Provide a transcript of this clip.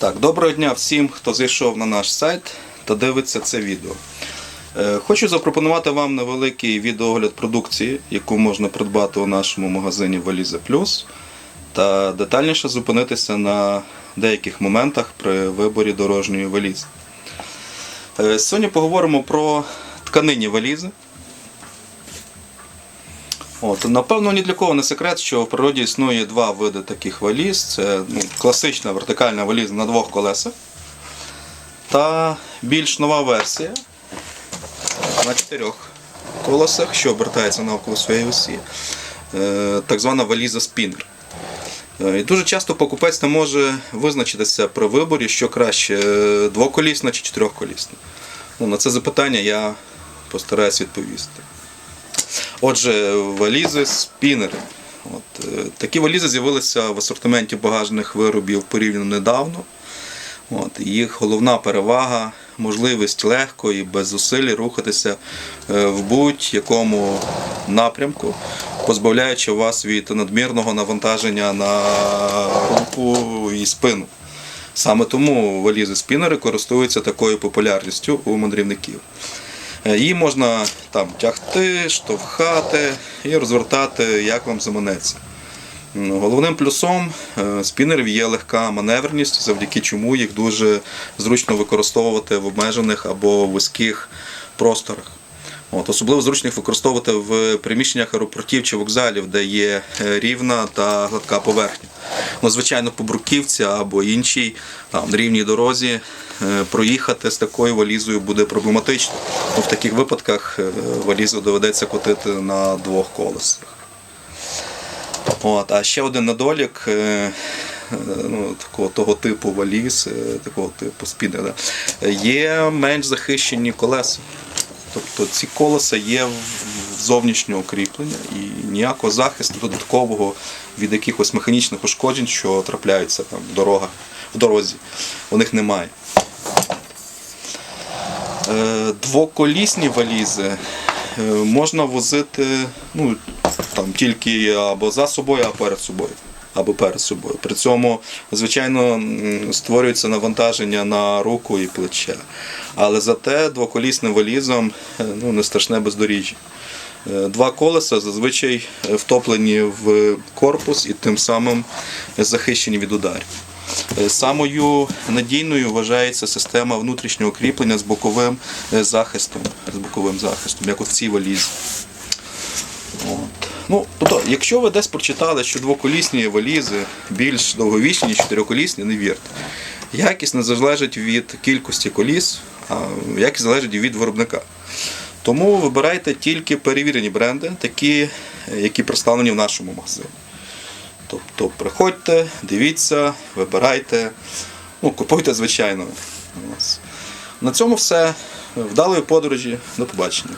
Так, доброго дня всім, хто зайшов на наш сайт та дивиться це відео. Е, Хочу запропонувати вам невеликий відеогляд продукції, яку можна придбати у нашому магазині Валіза Плюс, та детальніше зупинитися на деяких моментах при виборі дорожньої валізи. Е, Сьогодні поговоримо про тканині валізи. От, напевно, ні для кого не секрет, що в природі існує два види таких валіз. Це ну, класична вертикальна валіза на двох колесах. Та більш нова версія на чотирьох колесах, що обертається навколо своєї осі. Е, Так звана валіза спінер. Е, І дуже часто покупець не може визначитися при виборі, що краще е, двоколісна чи чотирьохколісна. Ну, на це запитання я постараюсь відповісти. Отже, валізи спінери. От, е, такі валізи з'явилися в асортименті багажних виробів порівняно недавно. От, їх головна перевага можливість легко і без зусиль рухатися е, в будь-якому напрямку, позбавляючи вас від надмірного навантаження на руку і спину. Саме тому валізи спінери користуються такою популярністю у мандрівників. Е, Її можна там тягти, штовхати і розвертати, як вам заманеться. Головним плюсом е, спінерів є легка маневреність, завдяки чому їх дуже зручно використовувати в обмежених або вузьких просторах. От, особливо зручно їх використовувати в приміщеннях аеропортів чи вокзалів, де є е, рівна та гладка поверхня. Ну, звичайно, по бруківці або іншій там, рівній дорозі е, проїхати з такою валізою буде проблематично. Ну, в таких випадках е, валізу доведеться котити на двох колесах. От, а ще один недолік е, ну, такого, того типу валіз, такого типу спідера, є менш захищені колеса. Тобто ці колеса є зовнішнього кріплення і ніякого захисту додаткового від якихось механічних ушкоджень, що трапляються там в дорогах, в дорозі. У них немає. Е, Двоколісні валізи е, можна возити ну, там, тільки або за собою, або перед собою. Або перед собою. При цьому, звичайно, створюється навантаження на руку і плече. Але зате двоколісним валізом е, ну, не страшне бездоріжжя. Е, Два колеса зазвичай е, втоплені в корпус і тим самим захищені від ударів. Е, Самою надійною вважається система внутрішнього кріплення з боковим захистом, з боковим захистом, як в цій валізі. От. Ну, тобто, якщо ви десь прочитали, що двоколісні валізи більш довговічні, ніж чотириколісні, не вірте. Якість не залежить від кількості коліс, а якість залежить від виробника. Тому вибирайте тільки перевірені бренди, такі, е, які представлені в нашому магазині. Тобто приходьте, дивіться, вибирайте, ну, купуйте, звичайно. На цьому все. Вдалої подорожі, до побачення.